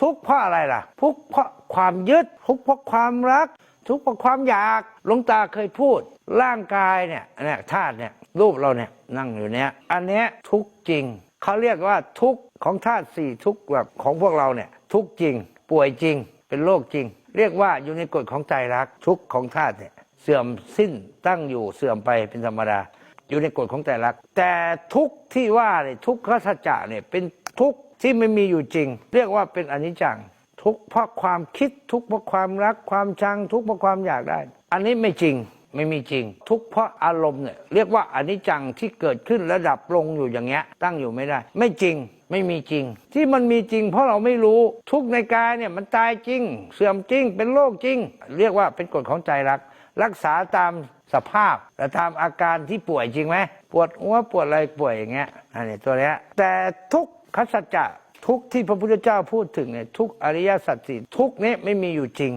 ทุกข์เพราะอะไรล่ะ ทุกข์เพราะความยึด ทุกข์เพราะความรัก ทุกข์เพราะความอยากหลวงตาเคยพูด ร่างกายเนี่ยเนี่ยธาตุเนี่ยรูปเราเนี่ยนั่งอยู่เนี่ยอันเนี้ยทุกข์จริงเขาเรียกว่าทุกข์ของธาตุสี่ทุกข์แบบของพวกเราเนี่ยทุกข์จริง ป่วยจริง เป็นโรคจริง เรียกว่าอยู่ในกฎของใจรักทุกข์ของธาตุเนี่ยเสื่อมสิ้นตั้งอยู่เสื่อมไปเป็นธรรมดาอยู่ในกฎของแต่ละแต่ทุกที่ว่าเนี่ยทุกขสัจจะเนี่ยเป็น ทุกข์ที่ไม่มีอยู่จริง เรียกว่าเป็นอนิจจัง ทุกข์เพราะความคิดทุกข์เพราะความรักความชังทุกข์เพราะความอยากได้ อันนี้ไม่จริงไม่มีจริง ทุกเพราะอารมณ์เนี่ยเรียกว่าอนิจจังที่เกิดขึ้นระดับลงอยู่อย่างเงี้ย ตั้งอยู่ไม่ได้ ไม่จริงไม่มีจริง ที่มันมีจริง เพราะเราไม่รู้ทุกในกายเนี่ยมันตายจริง เสื่อมจริง เป็นโรคจริง เรียกว่าเป็นกฎของใจรัก รักษาตามสภาพและตามอาการที่ป่วยจริงไหมปวดหัวปวดอะไรป่วยอย่างเงี้ยอันนี้ตัวเนี้ยแต่ทุก ขสัจจะทุกที่พระพุทธเจ้าพูดถึงเนี่ยทุกอริยสัจสี่ทุกนี้ไม่มีอยู่จริง